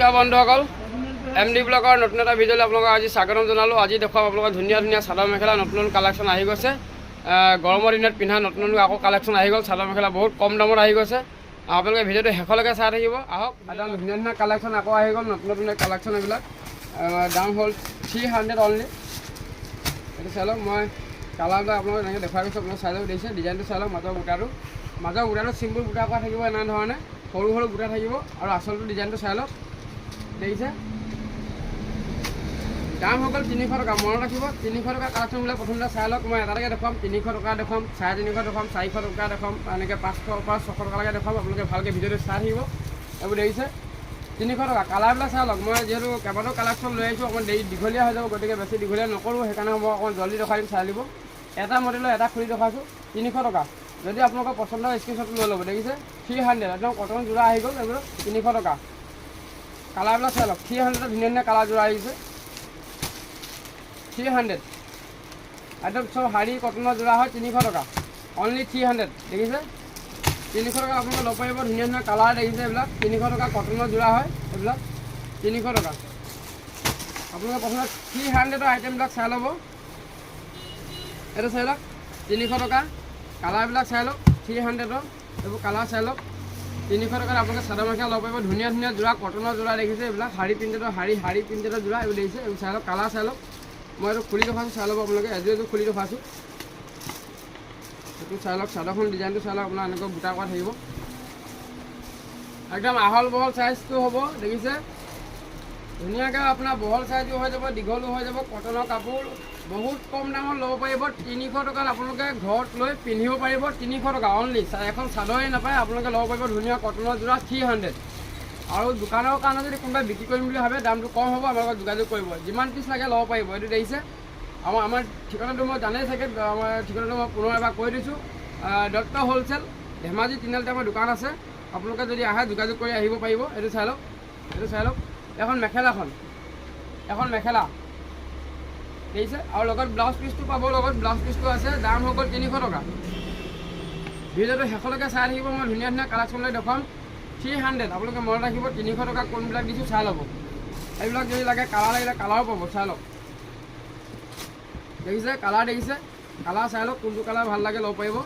নমস্কাৰ বন্ধুসকল M D ব্লগৰ নতুন এটা ভিডিঅ'লৈ আপোনালোকক আজি স্বাগতম জনালোঁ। আজি দেখুৱাম আপোনালোকৰ ধুনীয়া ধুনীয়া চাদৰ মেখেলা, নতুন নতুন কালেকশ্যন আহি গৈছে। গৰমৰ দিনত পিন্ধা নতুন নতুন আকৌ কালেকশ্যন আহি গ'ল। চাদৰ মেখেলা বহুত কম দামত আহি গৈছে। আপোনালোকে ভিডিঅ'টো শেষলৈকে চাই থাকিব। আহক একদম ধুনীয়া ধুনীয়া কালেকশ্যন আকৌ আহি গ'ল, নতুন নতুন কালেকশ্যন এইবিলাক। দাম হ'ল থ্ৰী হাণ্ড্ৰেড অনলি এইটো চাই লওক, মই কালাৰটো আপোনালোকক এনেকৈ দেখুৱাই গৈছোঁ, আপোনালোক চাই লওক, দেখিছে ডিজাইনটো চাই লওক, মাজৰ বুটাটো। মাজৰ বুটাটো চিম্পুল বুটা কৰা থাকিব, এনেধৰণে। সৰু সৰু বুটা থাকিব আৰু আচলটো ডিজাইনটো চাই লওক। দেখিছে দাম হৈ গ'ল তিনিশ টকা, মনত ৰাখিব, তিনিশ টকা কালেকশ্যনবিলাক প্ৰথমতে চাই লওক, মই এটা এটাকৈ দেখুৱাম, তিনিশ টকা দেখুৱাম, চাৰে তিনিশ দেখুৱাম, চাৰিশ টকা দেখুৱাম, এনেকৈ পাঁচশৰ পৰা ছশ টকালৈকে দেখুৱাম, আপোনালোকে ভালকৈ ভিডিঅ'টো চাই থাকিব। এইবোৰ দেখিছে তিনিশ টকা কালাৰবিলাক চাই লওক, মই যিহেতু কেইবাটাও কালেকশ্যন লৈ আহিছোঁ, অকণমান দেৰি দীঘলীয়া হৈ যাব, গতিকে বেছি দীঘলীয়া নকৰোঁ, সেইকাৰণে মই অকণমান জল্দি দেখাই দিম, চাই দিব। এটা মডেলৰ এটা খুলি দেখাইছোঁ, তিনিশ টকা। যদি আপোনালোকৰ পচন্দৰ স্ক্ৰীনশ্বট লৈ ল'ব, দেখিছে? থ্ৰী হাণ্ড্ৰেড একদম কটন যোৰা আহি গ'ল এইবোৰ তিনিশ টকা। কালাৰবিলাক চাই লওক। থ্ৰী হাণ্ড্ৰেডত ধুনীয়া ধুনীয়া কালাৰ যোৰা আহিছে। Three hundred. একদম চব শাৰী কটনৰ যোৰা হয়, তিনিশ টকা। অনলি থ্ৰী হাণ্ড্ৰেড, দেখিছে? তিনিশ টকা আপোনালোকে ল'ব পাৰিব ধুনীয়া ধুনীয়া কালাৰ দেখিছে এইবিলাক। তিনিশ টকা কটনৰ যোৰা হয়, এইবিলাক। তিনিশ টকা। আপোনালোকে প্ৰথমে থ্ৰী হাণ্ড্ৰেডৰ আইটেমবিলাক চাই ল'ব। এইটো চাই লওক। তিনিশ টকা। কালাৰবিলাক চাই লওক। থ্ৰী হাণ্ড্ৰেডৰ এইবোৰ কালাৰ চাই লওক। তিনিশ টকাত আপোনালোকে চাদৰ মেখেলা ল'ব পাৰিব। ধুনীয়া ধুনীয়া যোৰা, কটনৰ যোৰা দেখিছে এইবিলাক। শাৰী প্ৰিণ্টেডৰ শাৰী শাৰী প্ৰিণ্টেডৰ যোৰা এইবোৰ দেখিছে। এইবোৰ চাই লওক, কালাৰ চাই লওক। মই এইটো খুলি দেখাইছোঁ চাই ল'ব আপোনালোকে। এযোৰ এযোৰ খুলি দেখাইছোঁ এইটো চাই লওক, চাদৰখন ডিজাইনটো চাই লওক, আপোনাৰ এনেকৈ বুটা কৰা থাকিব। একদম আহল বহল চাইজটো হ'ব, দেখিছে? ধুনীয়াকৈ আপোনাৰ বহল চাইজো হৈ যাব, দীঘলো হৈ যাব, কটনৰ কাপোৰ। বহুত কম দামত ল'ব পাৰিব, তিনিশ টকাত আপোনালোকে ঘৰত লৈ পিন্ধিব পাৰিব, তিনিশ টকা অনলি এখন চাদৰে নাপায়, আপোনালোকে ল'ব পাৰিব ধুনীয়া কটনৰ যোৰা থ্ৰী হাণ্ড্ৰেড আৰু দোকানৰ কাৰণে যদি কোনোবাই বিক্ৰী কৰিম বুলি ভাবে, দামটো কম হ'ব লগত যোগাযোগ কৰিব। যিমান পিচ লাগে ল'ব পাৰিব, এইটো দেখিছে। আমাৰ আমাৰ ঠিকনাটো মই জানেই চাগে আমাৰ ঠিকনাটো মই পুনৰ এবাৰ কৈ দিছোঁ। দত্ত হ'লচেল, ধেমাজি তিনিআলিতে আমাৰ দোকান আছে। আপোনালোকে যদি আহে, যোগাযোগ কৰি আহিব পাৰিব। এইটো চাই লওক, এইটো চাই লওক। এখন মেখেলাখন, এখন মেখেলা। দেখিছে আৰু লগত ব্লাউজ পিচটো পাব, লগত ব্লাউজ পিচটো আছে। দাম হৈ গ'ল তিনিশ টকা। ভিডিঅ'টো শেষলৈকে চাই থাকিব, মই ধুনীয়া ধুনীয়া কালেকশ্যনলৈ দেখুৱাম। থ্ৰী হাণ্ড্ৰেড আপোনালোকে মনত ৰাখিব, তিনিশ টকা কোনবিলাক দিছোঁ চাই ল'ব। এইবিলাক যদি লাগে কালাৰ লাগিলে কালাৰো পাব, চাই লওক। দেখিছে কালাৰ দেখিছে। কালাৰ চাই লওক, কোনটো কালাৰ ভালো লাগে ল'ব পাৰিব।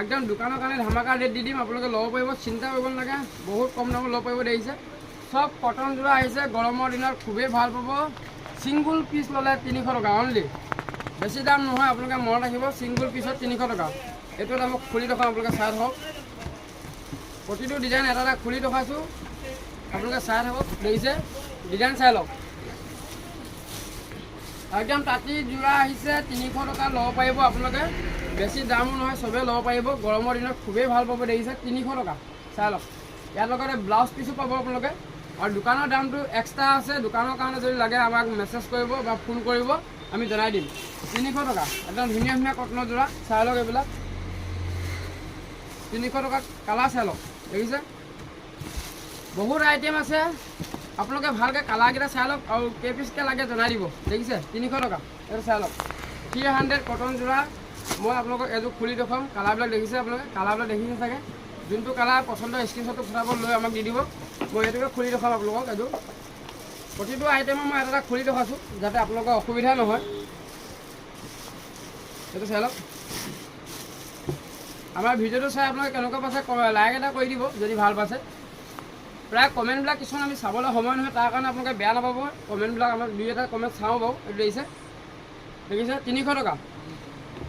একদম দোকানৰ কাৰণে ধামাকা ৰেট দি দিম, আপোনালোকে ল'ব পাৰিব, চিন্তা কৰিব নালাগে। বহুত কম দামত ল'ব পাৰিব, দেখিছে। চব কটন যোৰা আহিছে, গৰমৰ দিনত খুবেই ভালো পাব। ছিংগুল পিচ ল'লে তিনিশ টকা অনলি বেছি দাম নহয়, আপোনালোকে মনত ৰাখিব ছিংগুল পিচত তিনিশ টকা। এইটো এটা মোক খুলি দেখাওঁ, আপোনালোকে চাই থাকক। প্ৰতিটো ডিজাইন এটা এটা খুলি দেখাইছোঁ। আপোনালোকে চাই থাকক, দেখিছে? ডিজাইন চাই লওক। একদম তাঁতি যোৰা আহিছে, তিনিশ টকা ল'ব পাৰিব আপোনালোকে। বেছি দামো নহয়, চবেই ল'ব পাৰিব। গৰমৰ দিনত খুবেই ভালো পাব, দেখিছে? তিনিশ টকা। চাই লওক। ইয়াৰ লগতে ব্লাউজ পিচো পাব আপোনালোকে। আৰু দোকানৰ দামটো এক্সট্ৰা আছে, দোকানৰ কাৰণে যদি লাগে আমাক মেছেজ কৰিব বা ফোন কৰিব, আমি জনাই দিম। তিনিশ টকা, একদম ধুনীয়া ধুনীয়া কটনৰ যোৰা, চাই লওক এইবিলাক। তিনিশ টকা কালাৰ চাই লওক, দেখিছে? বহুত আইটেম আছে। আপোনালোকে ভালকৈ কালাৰকেইটা চাই লওক আৰু কেই পিচকৈ লাগে জনাই দিব, দেখিছে? তিনিশ টকা, এইটো চাই লওক। থ্ৰী হাণ্ড্ৰেড কটন যোৰা, মই আপোনালোকক এযোৰ খুলি দেখুৱাম কালাৰবিলাক দেখিছে আপোনালোকে? কালাৰবিলাক দেখিছে চাগে? যোনটো কালাৰ পচন্দৰ স্ক্ৰীনশ্বটটো ফটাফট লৈ আমাক দি দিব। মই এইটোকে খুলি দেখুৱাম আপোনালোকক এযোৰ প্ৰতিটো আইটেমৰ মই এটা এটা খুলি দেখুৱাইছোঁ যাতে আপোনালোকৰ অসুবিধা নহয়। এইটো চাই লওক। আমাৰ ভিডিঅ'টো চাই আপোনালোকে কেনেকুৱা পাইছে লাইক এটা কৰি দিব, যদি ভালো পাইছে। প্ৰায় কমেণ্টবিলাক কিছুমান আমি চাবলৈ সময় নহয়, তাৰ কাৰণে আপোনালোকে বেয়া নাপাব। কমেণ্টবিলাক আমাৰ দুই এটা কমেণ্ট চাওঁ বাৰু, এইটো দেখিছে দেখিছে, তিনিশ টকা।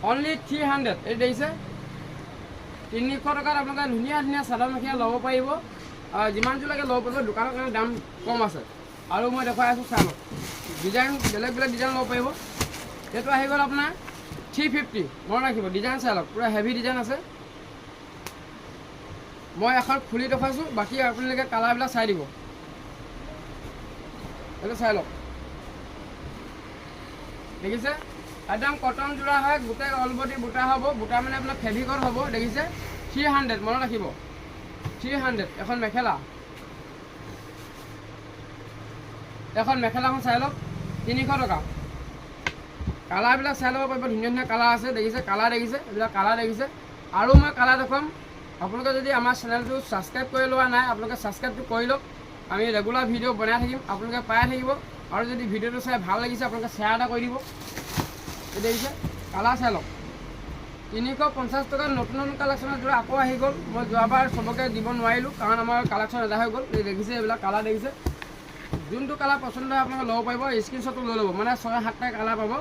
অনলি থ্ৰী হাণ্ড্ৰেড এইটো দেখিছে তিনিশ টকাত আপোনালোকে ধুনীয়া ধুনীয়া চাদৰ মেখেলা ল'ব পাৰিব। যিমানযোৰ লাগে ল'ব পাৰিব, দোকানৰ কাৰণে দাম কম আছে। আৰু মই দেখুৱাই আছোঁ চাই লওক ডিজাইন বেলেগ বেলেগ ডিজাইন ল'ব পাৰিব। এইটো আহি গ'ল আপোনাৰ থ্ৰী ফিফটি, মনত ৰাখিব। ডিজাইন চাই লওক, পূৰা হেভি ডিজাইন আছে। মই এখন খুলি দেখুৱাইছোঁ, বাকী আপোনালোকে কালাৰবিলাক চাই দিব। এইটো চাই লওক। দেখিছে? একদম কটন যোৰা হয়, গোটেই অলবডি বুটা হ'ব, বুটা মানে আপোনাৰ ফেভিকল হ'ব, দেখিছে? থ্ৰী হাণ্ড্ৰেড, মনত ৰাখিব। থ্ৰী হাণ্ড্ৰেড, এখন মেখেলা। এখন মেখেলাখন চাই লওক, তিনিশ টকা। কালাৰবিলাক চাই ল'ব পাৰিব, ধুনীয়া ধুনীয়া কালাৰ আছে, দেখিছে? কালাৰ দেখিছে? এইবিলাক কালাৰ দেখিছে। আৰু মই কালাৰ দেখুৱাম। আপোনালোকে যদি আমাৰ চেনেলটো ছাবস্ক্ৰাইব কৰি লোৱা নাই, আপোনালোকে ছাবস্ক্ৰাইবটো কৰি লওক। আমি ৰেগুলাৰ ভিডিঅ' বনাই থাকিম, আপোনালোকে পাই থাকিব। আৰু যদি ভিডিঅ'টো চাই ভালো লাগিছে, আপোনালোকে শ্বেয়াৰ এটা কৰি দিব। দেখিছে কালাৰ চাই লওক। তিনিশ পঞ্চাছ টকাত নতুন নতুন কালেকশ্যনৰ যোৰা আকৌ আহি গ'ল। মই যোৱাবাৰ চবকে দিব নোৱাৰিলোঁ, কাৰণ আমাৰ কালেকশ্যন এটা হৈ গ'ল। দেখিছে এইবিলাক কালাৰ দেখিছে। যোনটো কালাৰ পচন্দ হয়, আপোনালোকে ল'ব পাৰিব। স্ক্ৰীণশ্বটটো লৈ ল'ব। মানে ছয় সাতটা কালাৰ পাব।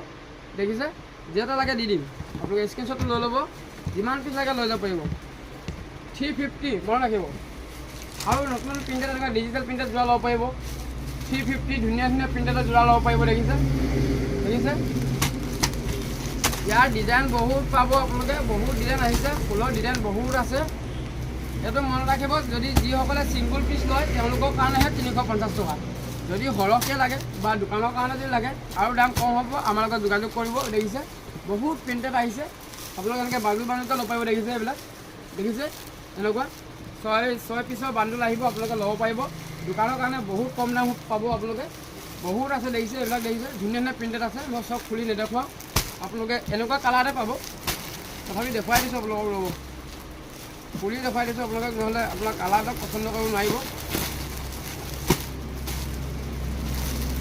দেখিছে? যেইটা লাগে দি দিম। আপোনালোকে স্ক্ৰীণশ্বটটো লৈ ল'ব। যিমান পিচ লাগে লৈ যাব পাৰিব। থ্ৰী ফিফটি মনত ৰাখিব। আৰু নতুন নতুন প্ৰিণ্টেড এনেকুৱা ডিজিটেল প্ৰিণ্টেড যোৰা ল'ব পাৰিব। থ্ৰী ফিফটি ধুনীয়া ধুনীয়া প্ৰিণ্টেডৰ যোৰা ল'ব পাৰিব, দেখিছে? দেখিছে? ইয়াৰ ডিজাইন বহুত পাব আপোনালোকে, বহুত ডিজাইন আহিছে, ফুলৰ ডিজাইন বহুত আছে। এইটো মনত ৰাখিব, যদি যিসকলে ছিংগুল পিচ লয়, তেওঁলোকৰ কাৰণেহে তিনিশ পঞ্চাছ টকা। যদি সৰহকৈ লাগে বা দোকানৰ কাৰণে যদি লাগে, আৰু দাম কম হ'ব, আমাৰ লগত যোগাযোগ কৰিব, দেখিছে। বহুত প্ৰিণ্টেড আহিছে। আপোনালোকে এনেকৈ বাজু বানুকে ল'ব পাৰিব, দেখিছে এইবিলাক। দেখিছে? এনেকুৱা। ছয় ছয় পিছৰ বান্দুল আহিব, আপোনালোকে ল'ব পাৰিব। দোকানৰ কাৰণে বহুত কম দাম পাব আপোনালোকে। বহুত আছে, দেখিছে? এইবিলাক দেখিছে? ধুনীয়া ধুনীয়া প্ৰিণ্টেড আছে। মই চব খুলি নেদেখুৱাওঁ। আপোনালোকে এনেকুৱা কালাৰতে পাব। তথাপি দেখুৱাই দিছোঁ আপোনালোকক ৰ'ব। খুলি দেখুৱাই দিছোঁ আপোনালোকক, নহ'লে আপোনাৰ কালাৰ এটা পচন্দ কৰিব নোৱাৰিব।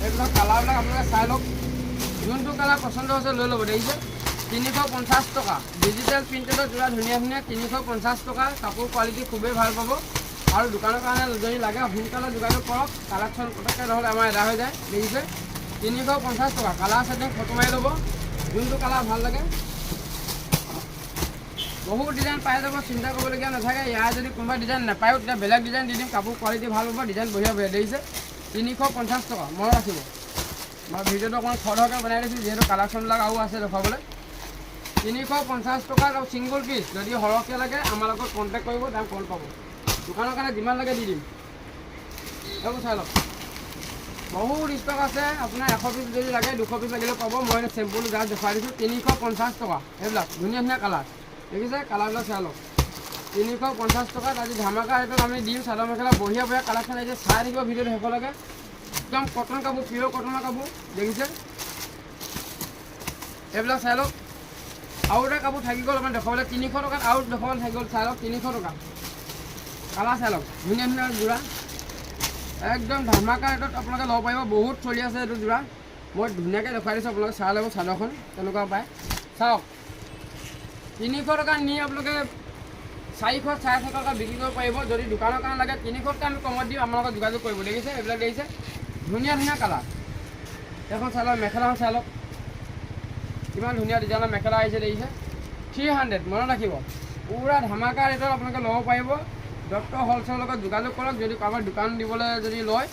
এইবিলাক কালাৰবিলাক আপোনালোকে চাই লওক। যোনটো কালাৰ পচন্দ হৈছে লৈ ল'ব। দেখিছে? তিনিশ পঞ্চাছ টকা। ডিজিটেল প্ৰিণ্টেডৰ যোৰা ধুনীয়া ধুনীয়া তিনিশ পঞ্চাছ টকা। কাপোৰ কোৱালিটি খুবেই ভালো পাব। আৰু দোকানৰ কাৰণে যদি লাগে, সোনকালে যোগাযোগ কৰক। কালেকশ্যন পটককৈ নহ'লে আমাৰ এদা হৈ যায়। দেখিছে? তিনিশ পঞ্চাছ টকা। কালাৰ ছেটিং ফটো মাৰি ল'ব। যোনটো কালাৰ ভালো লাগে। বহুত ডিজাইন পাই যাব, চিন্তা কৰিবলগীয়া নাথাকে। ইয়াৰ যদি কোনোবা ডিজাইন নাপায়ো তেতিয়া বেলেগ ডিজাইন দি দিম। কাপোৰ কোৱালিটি ভালো হ'ব ডিজাইন বঢ়িয়া বঢ়িয়া দেখিছে? তিনিশ পঞ্চাছ টকা। মনত ৰাখিব। মই ভিডিঅ'টো অকণমান খৰধৰকৈ বনাই দিছোঁ, যিহেতু কালেকশ্যনবিলাক আৰু আছে দেখুৱাবলৈ তিনিশ পঞ্চাছ টকাত আৰু ছিংগুল পিচ যদি সৰহকৈ লাগে, আমাৰ লগত কণ্টেক্ট কৰিব দাম কম পাব। দোকানৰ কাৰণে যিমান লাগে দি দিম। এইবোৰ চাই লওক। বহুত ষ্টক আছে, আপোনাৰ এশ পিচ যদি লাগে, দুশ পিচ লাগিলেও পাব। মই চেম্পুল জাষ্ট দেখুৱাই দিছোঁ, তিনিশ পঞ্চাছ টকা। এইবিলাক ধুনীয়া ধুনীয়া কালাৰ দেখিছে? কালাৰবিলাক চাই লওক। তিনিশ পঞ্চাছ টকাত আজি ধামাকা ৰেটত আমি দিম, চাদৰ মেখেলা, বঢ়িয়া বঢ়িয়া কালেকশ্যন আহিছে চাই থাকিব ভিডিঅ'টো শেষলৈকে একদম কটন কাপোৰ পিয়'ৰ কটনৰ কাপোৰ, দেখিছে? এইবিলাক চাই লওক। আৰু এটা কাপোৰ থাকি গ'ল মানে দেখুৱাবলৈ, তিনিশ টকাত আৰু দেখুৱাবলৈ থাকি গ'ল, চাই লওক, তিনিশ টকা। কালাৰ চাই লওক, ধুনীয়া ধুনীয়া যোৰা একদম ধামাকা ৰেটত আপোনালোকে ল'ব পাৰিব। বহুত চলি আছে এইটো যোৰা মই ধুনীয়াকৈ দেখুৱাই দিছোঁ আপোনালোকে চাই ল'ব চাদৰখন কেনেকুৱা পায়। চাওক তিনিশ টকা নি আপোনালোকে চাৰিশ চাৰে চাৰিশ টকা বিক্ৰী কৰিব পাৰিব। যদি দোকানৰ কাৰণে লাগে তিনিশতকৈ আমি কমত আমাৰ লগত যোগাযোগ কৰিব। দেখিছে এইবিলাক দেখিছে? ধুনীয়া ধুনীয়া কালাৰ। এইখন চাই লওক মেখেলাখন চাই লওক। কিমান ধুনীয়া ডিজাইনৰ মেখেলা আহিছে দেখিছে? থ্ৰী হাণ্ড্ৰেড মনত ৰাখিব। পূৰা ধামাকা ৰেটত আপোনালোকে ল'ব পাৰিব। ডক্টৰ হ'লচেলৰ লগত যোগাযোগ কৰক, যদি কাৰোবাৰ দোকান দিবলৈ যদি লয়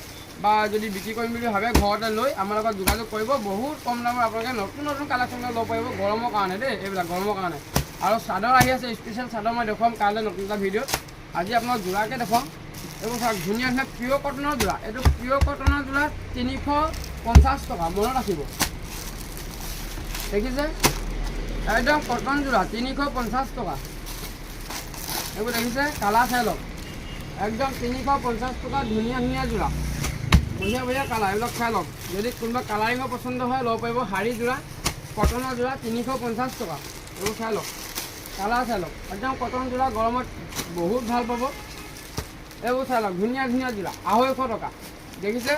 বা যদি বিক্ৰী কৰিম বুলি ভাবে, ঘৰতে লৈ আমাৰ লগত যোগাযোগ কৰিব। বহুত কম দামত আপোনালোকে নতুন নতুন কালেকশ্যন ল'ব পাৰিব গৰমৰ কাৰণে দেই, এইবিলাক গৰমৰ কাৰণে। আৰু চাদৰ আহি আছে স্পেচিয়েল চাদৰ মই দেখুৱাম কাইলৈ নতুন এটা ভিডিঅ'ত আজি আপোনাক যোৰাকৈ দেখুৱাম। এইবোৰ চাওক ধুনীয়া ধুনীয়া পিয়'ৰ কটনৰ যোৰা। এইটো পিয়'ৰ কটনৰ যোৰা তিনিশ পঞ্চাছ টকা, মনত ৰাখিব। দেখিছে? একদম কটন যোৰা, তিনিশ পঞ্চাছ টকা। এইবোৰ দেখিছে? কালাৰ চাই লওক একদম তিনিশ পঞ্চাছ টকা ধুনীয়া ধুনীয়া যোৰা। বঢ়িয়া বঢ়িয়া কালাৰ, এইবিলাক চাই লওক। যদি কোনোবা কালাৰিঙৰ পচন্দ হয়, ল'ব পাৰিব শাৰী যোৰা, কটনৰ যোৰা তিনিশ পঞ্চাছ টকা। এইবোৰ চাই লওক। কালাৰ চাই লওক। একদম কটন যোৰা, গৰমত বহুত ভালো পাব। এইবোৰ চাই লওক। ধুনীয়া ধুনীয়া যোৰা। আঢ়ৈশ টকা। দেখিছে?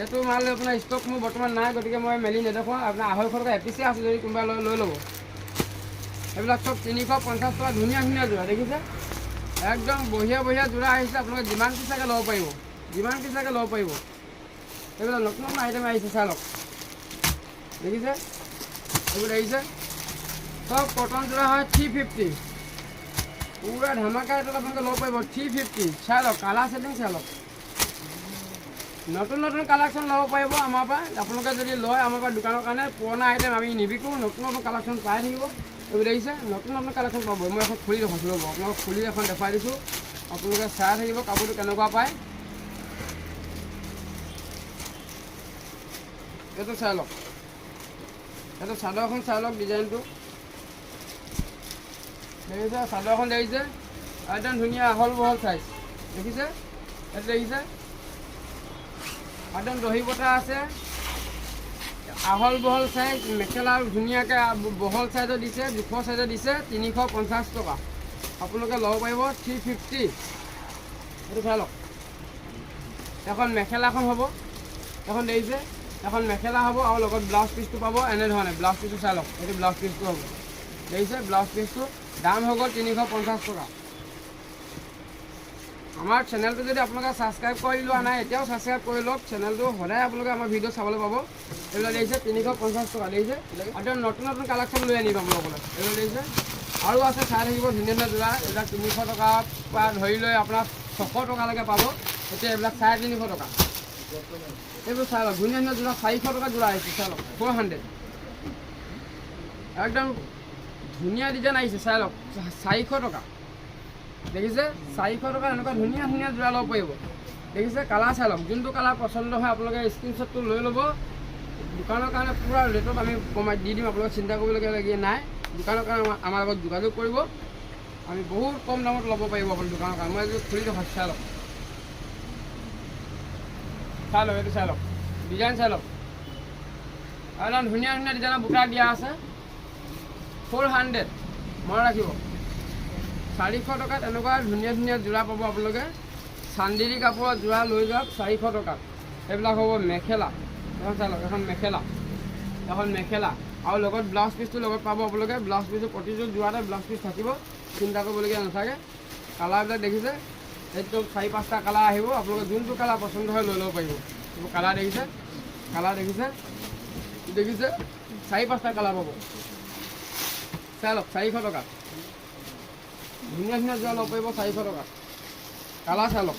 এইটো মাল আপোনাৰ ষ্টক মোৰ বৰ্তমান নাই, গতিকে মই মেলি নেদেখুৱাওঁ আপোনাৰ আঢ়ৈশ টকা এপিচে আছে যদি কোনোবাই লৈ লৈ ল'ব। এইবিলাক চব তিনিশ পঞ্চাছ টকা ধুনীয়া ধুনীয়া যোৰা দেখিছে? একদম বঢ়িয়া বঢ়িয়া যোৰা আহিছে, আপোনালোকে যিমান লাগে ল'ব পাৰিব, যিমান লাগে ল'ব পাৰিব। এইবিলাক নতুন নতুন আইটেম আহিছে, চাই লওক। দেখিছে? এইবোৰ দেখিছে চব কটন যোৰা হয় থ্ৰী ফিফটি পূৰা ধামাকা ৰেটত আপোনালোকে ল'ব পাৰিব থ্ৰী ফিফটি চাই লওক কালাৰ ছেটিং চাই লওক। নতুন নতুন কালেকশ্যন ল'ব পাৰিব আমাৰ পৰা। আপোনালোকে যদি লয় আমাৰ পৰা দোকানৰ কাৰণে, পুৰণা আইটেম আমি নিবিকোঁ, নতুন নতুন কালেকশ্যন পাই থাকিব। এইবোৰ দেখিছে নতুন নতুন কালেকশ্যন পাব। মই এখন খুলি দেখুৱাইছোঁ ৰ'ব আপোনালোকক খুলি এখন দেখুৱাই দিছোঁ। আপোনালোকে চাই থাকিব কাপোৰটো কেনেকুৱা পায়। এইটো চাই লওক। এইটো চাদৰখন চাই লওক ডিজাইনটো। দেখিছে? চাদৰখন দেখিছে? একদম ধুনীয়া আহল বহল চাইজ দেখিছে? এইটো দেখিছে? একদম দহি বটা আছে। আহল বহল চাইজ মেখেলা ধুনীয়াকৈ বহল চাইজৰ দিছে, দুশ চাইজৰ দিছে, তিনিশ পঞ্চাছ টকা। আপোনালোকে ল'ব পাৰিব থ্ৰী ফিফটি এইটো চাই লওক। এখন মেখেলাখন হ'ব, এখন দেখিছে এখন মেখেলা হ'ব আৰু লগত ব্লাউজ পিচটো পাব, এনেধৰণে। ব্লাউজ পিচটো চাই লওক, এইটো ব্লাউজ পিচটো হ'ব। দেখিছে ব্লাউজ পিচটো দাম হৈ গ'ল তিনিশ পঞ্চাছ টকা। আমাৰ চেনেলটো যদি আপোনালোকে ছাবস্ক্ৰাইব কৰি লোৱা নাই, এতিয়াও ছাবস্ক্ৰাইব কৰি লওক। চেনেলটো সদায় আপোনালোকে আমাৰ ভিডিঅ' চাবলৈ পাব। এইবিলাক দেখিছে তিনিশ পঞ্চাছ টকা। দেখিছে একদম নতুন নতুন কালেকশ্যন লৈ আনিব আপোনালোকলৈ এইবিলাক দেখিছে আৰু আছে, চাই থাকিব ধুনীয়া ধুনীয়া যোৰা এইবিলাক তিনিশ টকাৰ পৰা ধৰি লৈ আপোনাৰ ছশ টকালৈকে পাব। এতিয়া এইবিলাক চাৰে তিনিশ টকা। এইবোৰ চাই লওক। ধুনীয়া ধুনীয়া যোৰা চাৰিশ টকা যোৰা আহিছে, চাই লওক। ফ'ৰ হাণ্ড্ৰেড একদম ধুনীয়া ডিজাইন আহিছে, চাই লওক। চাৰিশ টকা। দেখিছে চাৰিশ টকা এনেকুৱা ধুনীয়া ধুনীয়া যোৰা ল'ব পাৰিব। দেখিছে, কালাৰ চাই লওক যোনটো কালাৰ পচন্দ হয়, আপোনালোকে স্ক্ৰীনশ্বটটো লৈ ল'ব। দোকানৰ কাৰণে পূৰা ৰেটত আমি কমাই দি দিম, আপোনালোকে চিন্তা কৰিবলগীয়া নাই। দোকানৰ কাৰণে আমাৰ- লগত যোগাযোগ কৰিব। আমি বহুত কম দামত ল'ব পাৰিব আপুনি দোকানৰ কাৰণে। মই এইটো খুলি দেখাওঁ চাই লওক চাই লওক এইটো চাই লওক ডিজাইন চাই লওক একদম ধুনীয়া ধুনীয়া ডিজাইনৰ বুটা দিয়া আছে। ফ'ৰ হাণ্ড্ৰেড মনত ৰাখিব। চাৰিশ টকাত এনেকুৱা ধুনীয়া ধুনীয়া যোৰা পাব আপোনালোকে। চান্দিৰি কাপোৰৰ যোৰা লৈ যাওক, চাৰিশ টকাত। সেইবিলাক হ'ব মেখেলা। এখন চাই লওক, এখন মেখেলা। এখন মেখেলা। আৰু লগত ব্লাউজ পিচটো লগত পাব আপোনালোকে। ব্লাউজ পিচটো প্ৰতিটো যোৰাতে ব্লাউজ পিচ থাকিব। চিন্তা কৰিবলগীয়া নাথাকে। কালাৰবিলাক দেখিছে? একদম চাৰি, পাঁচটা কালাৰ আহিব। আপোনালোকে যোনটো কালাৰ পচন্দ হয় লৈ ল'ব পাৰিব। কালাৰ দেখিছে? কালাৰ দেখিছে? দেখিছে? চাৰি, পাঁচটা কালাৰ পাব। চাই লওক, চাৰিশ টকা ধুনীয়া ধুনীয়া যোৰা ল'ব পাৰিব চাৰিশ টকা কালাৰ চাই লওক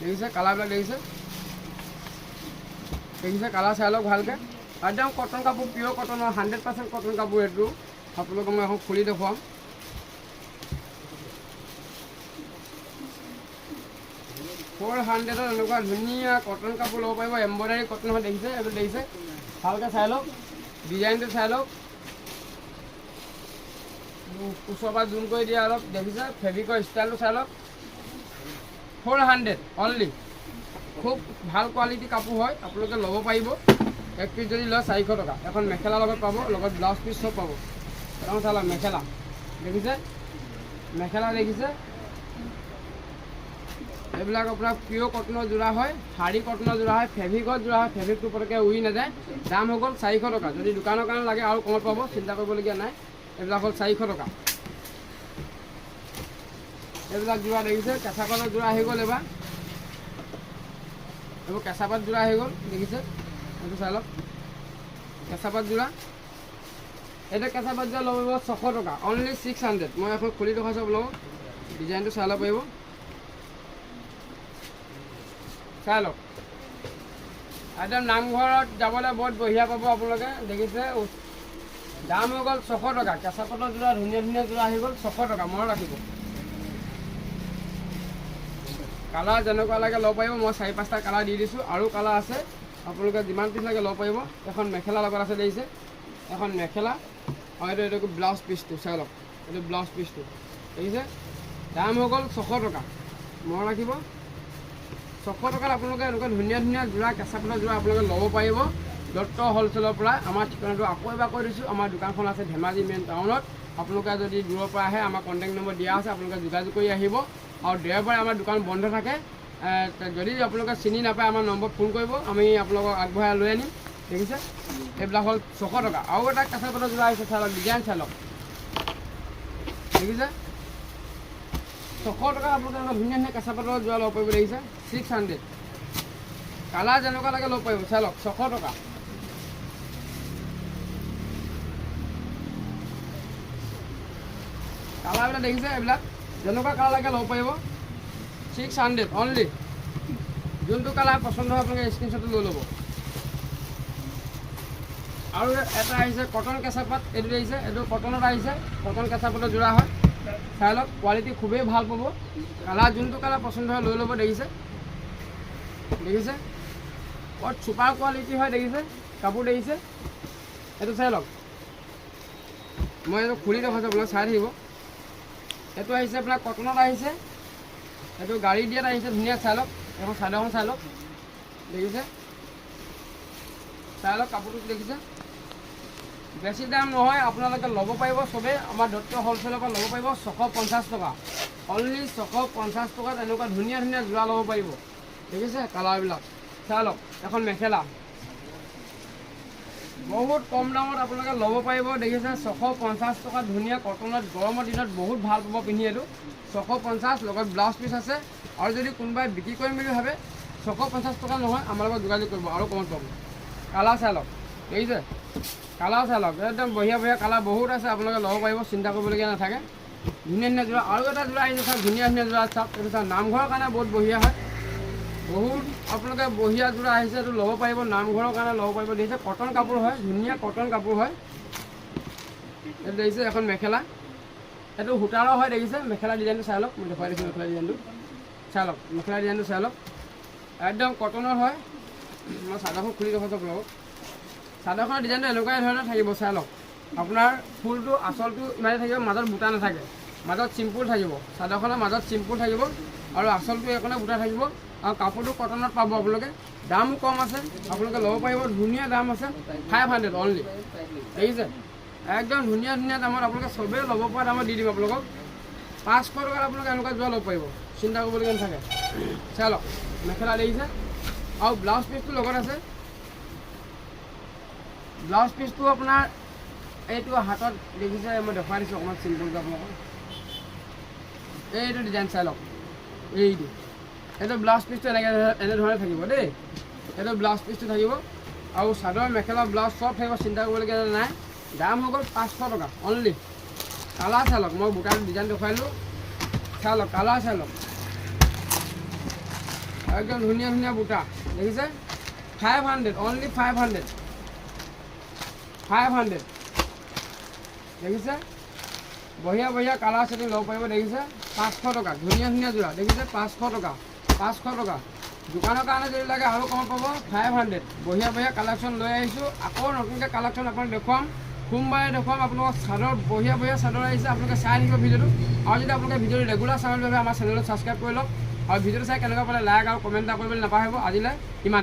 দেখিছে কালাৰবিলাক দেখিছে দেখিছে কালাৰ চাই লওক ভালকৈ। একদম কটন কাপোৰ পিয়'ৰ কটনৰ হাণ্ড্ৰেড পাৰ্চেণ্ট কটন কাপোৰ এইটো আপোনালোকক মই এখন খুলি দেখুৱাম। ফ'ৰ হাণ্ড্ৰেডত এনেকুৱা ধুনীয়া কটন কাপোৰ ল'ব পাৰিব। এম্ব্ৰইডাৰী কটন হয় দেখিছে, এইটো দেখিছে। ভালকৈ চাই লওক। ডিজাইনটো চাই লওক। ওচৰৰ পৰা জুম কৰি দিয়া অলপ, দেখিছে? ফেব্ৰিকৰ ষ্টাইলটো চাই লওক। ফ'ৰ হাণ্ড্ৰেড অনলি খুব ভালো কোৱালিটি কাপোৰ হয়, আপোনালোকে ল'ব পাৰিব। এক পিচ যদি লয় চাৰিশ টকা। এখন মেখেলাৰ লগত পাব, লগত ব্লাউজ পিচ চব পাব। এখন চাই লওক মেখেলা। দেখিছে? মেখেলা দেখিছে? এইবিলাক আপোনাৰ পিয়'ৰ কটনৰ যোৰা হয়, শাৰী কটনৰ যোৰা হয় ফেব্ৰিকৰ যোৰা হয় ফেব্ৰিকটো পটকৈ উৰি নাযায়। দাম হৈ গ'ল চাৰিশ টকা। যদি দোকানৰ কাৰণে লাগে আৰু কমত পাব, চিন্তা কৰিবলগীয়া নাই। এইবিলাক হ'ল চাৰিশ টকা। এইবিলাক যোৰা দেখিছে কেঁচা পাতৰ যোৰা আহি গ'ল এইবাৰ। এইবোৰ কেঁচা পাত যোৰা আহি গ'ল, দেখিছে? এইটো চাই লওক। কেঁচা পাত যোৰা। এইটো কেঁচা পাত যোৰা ল'ব ছশ টকা অনলি ছিক্স হাণ্ড্ৰেড মই এখন খুলি দেখুৱাইছোঁ আপোনালোকক ডিজাইনটো চাই ল'ব পাৰিব? চাই লওক। একদম নামঘৰত যাবলৈ বহুত বঢ়িয়া পাব আপোনালোকে, দেখিছে? দাম হৈ গ'ল ছশ টকা। কেঁচা পাতৰ যোৰা, ধুনীয়া ধুনীয়া যোৰা আহি গ'ল, ছশ টকা, মনত ৰাখিব। কালাৰ যেনেকুৱা লাগে ল'ব পাৰিব, মই চাৰি পাঁচটা কালাৰ দি দিছোঁ। আৰু কালাৰ আছে, আপোনালোকে যিমান পিচ লাগে ল'ব পাৰিব। এখন মেখেলা লগত আছে দেখিছে, এখন মেখেলা। আৰু এইটো এইটো ব্লাউজ পিচটো চাই লওক এইটো ব্লাউজ পিচটো, দেখিছে? দাম হৈ গ'ল ছশ টকা। মনত ৰাখিব। ছশ টকাত আপোনালোকে এনেকুৱা ধুনীয়া ধুনীয়া যোৰা, কেঁচা পাতৰ যোৰা আপোনালোকে ল'ব পাৰিব। দত্ত হ'লচেলৰ পৰা আমাৰ ঠিকনাটো আকৌ এবাৰ কৈ দিছোঁ, আমাৰ দোকানখন আছে ধেমাজি মেইন টাউনত আপোনালোকে যদি দূৰৰ পৰা আহে, আমাৰ কণ্টেক্ট নম্বৰ দিয়া আছে, আপোনালোকে যোগাযোগ কৰি আহিব। আৰু দেওবাৰে আমাৰ দোকান বন্ধ থাকে। যদি আপোনালোকে চিনি নাপায়, আমাৰ নম্বৰত ফোন কৰিব। আমি আপোনালোকক আগবঢ়াই লৈ আনিম। দেখিছে? এইবিলাক হ'ল ছশ টকা। আৰু এটা কেঁচা পাতৰ যোৰা আহিছে, চাই লওক ডিজাইন চাই লওক। দেখিছে? ছশ টকা আপোনালোকে ধুনীয়া ধুনীয়া কেঁচা পাতৰ যোৰা ল'ব পাৰিব, দেখিছে? ছিক্স হাণ্ড্ৰেড কালাৰ যেনেকুৱা লাগে ল'ব পাৰিব, চাই লওক, ছশ টকা। কালাৰবিলাক দেখিছে, এইবিলাক যেনেকুৱা কালাৰ লাগে ল'ব পাৰিব। ছিক্স হাণ্ড্ৰেড অনলি যোনটো কালাৰ পচন্দ হয়, আপোনালোকে স্ক্ৰীনশ্বটটো লৈ ল'ব। আৰু এটা আহিছে কটন কেঁচা পাত এইটো আহিছে এইটো কটনত আহিছে কটন কেঁচা পাতৰ যোৰা হয়। চাই লওক কোৱালিটি খুবেই ভালো পাব। কালাৰ, যোনটো কালাৰ পচন্দ হয়, লৈ ল'ব, দেখিছে? দেখিছে? বৰ চুপাৰ কোৱালিটি হয়, দেখিছে? কাপোৰ দেখিছে? এইটো চাই লওক। মই এইটো খুলি দেখুৱাইছোঁ আপোনাক চাই থাকিব। এইটো আহিছে আপোনাৰ কটনত আহিছে। এইটো গাড়ী দিয়াত আহিছে, ধুনীয়া চাই লওক এখন চাদৰখন চাই লওক দেখিছে? চাই লওক কাপোৰটো দেখিছে? বেছি দাম নহয়, আপোনালোকে ল'ব পাৰিব চবেই, আমাৰ দত্ত হ'লচেলৰ পৰা ল'ব পাৰিব ছশ পঞ্চাছ টকা। অনলি ছশ পঞ্চাছ টকাত এনেকুৱা ধুনীয়া ধুনীয়া যোৰা ল'ব পাৰিব। দেখিছে? কালাৰবিলাক। চাই লওক এখন মেখেলা। বহুত কম দামত আপোনালোকে ল'ব পাৰিব। দেখিছে ছশ পঞ্চাছ টকাত ধুনীয়া কটনত গৰমৰ দিনত বহুত ভাল পাব পিন্ধি এইটো। ছশ পঞ্চাছ লগত ব্লাউজ পিচ আছে। আৰু যদি কোনোবাই বিক্ৰী কৰিম বুলি ভাবে ছশ পঞ্চাছ টকা নহয় আমাৰ লগত যোগাযোগ কৰিব আৰু কমত পাব কালাৰ চাই লওক। দেখিছে? কালাৰ চাই লওক। একদম বঢ়িয়া বঢ়িয়া কালাৰ বহুত আছে আপোনালোকে ল'ব পাৰিব চিন্তা কৰিবলগীয়া নাথাকে। ধুনীয়া ধুনীয়া যোৰা। আৰু এটা যোৰা আহিছে চাওক ধুনীয়া ধুনীয়া যোৰা। চাওক এইটো চাওক নামঘৰৰ কাৰণে বহুত বঢ়িয়া হয়। বহুত আপোনালোকে বঢ়িয়া যোৰা আহিছে এইটো ল'ব পাৰিব নামঘৰৰ কাৰণে ল'ব পাৰিব। দেখিছে কটন কাপোৰ হয় ধুনীয়া কটন কাপোৰ হয়। এইটো দেখিছে এখন মেখেলা। এইটো সূতাৰৰ হয় দেখিছে। মেখেলা ডিজাইনটো চাই লওক মই দেখুৱাই দিছোঁ মেখেলা ডিজাইনটো। চাই লওক মেখেলা ডিজাইনটো চাই লওক। একদম কটনৰ হয়। মই চাদৰখন খুলি দেখুৱাইছোঁ আপোনালোকক চাদৰখনৰ ডিজাইনটো এনেকুৱাই ধৰণৰ থাকিব চাই লওক। আপোনাৰ ফুলটো আচলটো ইমানে থাকিব মাজত বুটা নাথাকে। মাজত চিম্পুল থাকিব। চাদৰখনৰ মাজত চিম্পুল থাকিব আৰু আচলটো এইকণে বুটা থাকিব। আৰু কাপোৰটো কটনত পাব আপোনালোকে। দামো কম আছে। আপোনালোকে ল'ব পাৰিব, ধুনীয়া দাম আছে। ফাইভ হাণ্ড্ৰেড অনলি দেখিছে? একদম ধুনীয়া ধুনীয়া দামত আপোনালোকে চবেই ল'ব পৰা দামত দি দিম আপোনালোকক। পাঁচশো টকাত আপোনালোকে এনেকুৱা যোৱা ল'ব পাৰিব। চিন্তা কৰিবলগীয়া নাথাকে। চাই লওক। মেখেলা দেখিছে? আৰু ব্লাউজ পিচটো লগত আছে। ব্লাউজ পিচটো আপোনাৰ, এইটো হাতত দেখিছে, মই দেখুৱাই দিছোঁ অকণমান চিম্পুলকৈ আপোনালোকক। এইটো ডিজাইন চাই লওক। এইটো এইটো ব্লাউজ পিচটো এনেকৈ এনেধৰণে থাকিব দেই। এইটো ব্লাউজ পিচটো থাকিব। আৰু চাদৰ, মেখেলা ব্লাউজ চব থাকিব, চিন্তা কৰিবলগীয়া নাই। দাম হৈ গ'ল পাঁচশো টকা অনলি কালাৰ চাই লওক, মই বুটাৰ ডিজাইন দেখুৱাইলোঁ। চাই লওক কালাৰ চাই লওক। একদম ধুনীয়া ধুনীয়া বুটা, দেখিছে? Five hundred only five hundred five hundred দেখিছে? বঢ়িয়া বঢ়িয়া কালাৰ ছেটিং ল'ব পাৰিব, দেখিছে? পাঁচশো টকা, ধুনীয়া ধুনীয়া যোৰা দেখিছে? পাঁচশো টকা। পাঁচশো টকা। দোকানৰ কাৰণে যদি লাগে আৰু কম পাব ফাইভ হাণ্ড্ৰেড বঢ়িয়া বঢ়িয়া কালেকশ্যন লৈ আহিছোঁ। আকৌ নতুনকৈ কালেকশ্যন আপোনাক দেখুৱাম। সোমবাৰে দেখুৱাম আপোনালোকক চাদৰ। বঢ়িয়া বঢ়িয়া চাদৰ আহিছে। আপোনালোকে চাই থাকিব ভিডিঅ'টো। আৰু যদি আপোনালোকে ভিডিঅ'টো ৰেগুলাৰ চাবলৈ বাবে আমাৰ চেনেলত ছাবস্ক্ৰাইব কৰি লওক। আৰু ভিডিঅ'টো চাই কেনেকুৱা পালে লাইক আৰু কমেণ্ট এটা কৰিবলৈ নাপাহৰিব। আজিলৈ ইমান।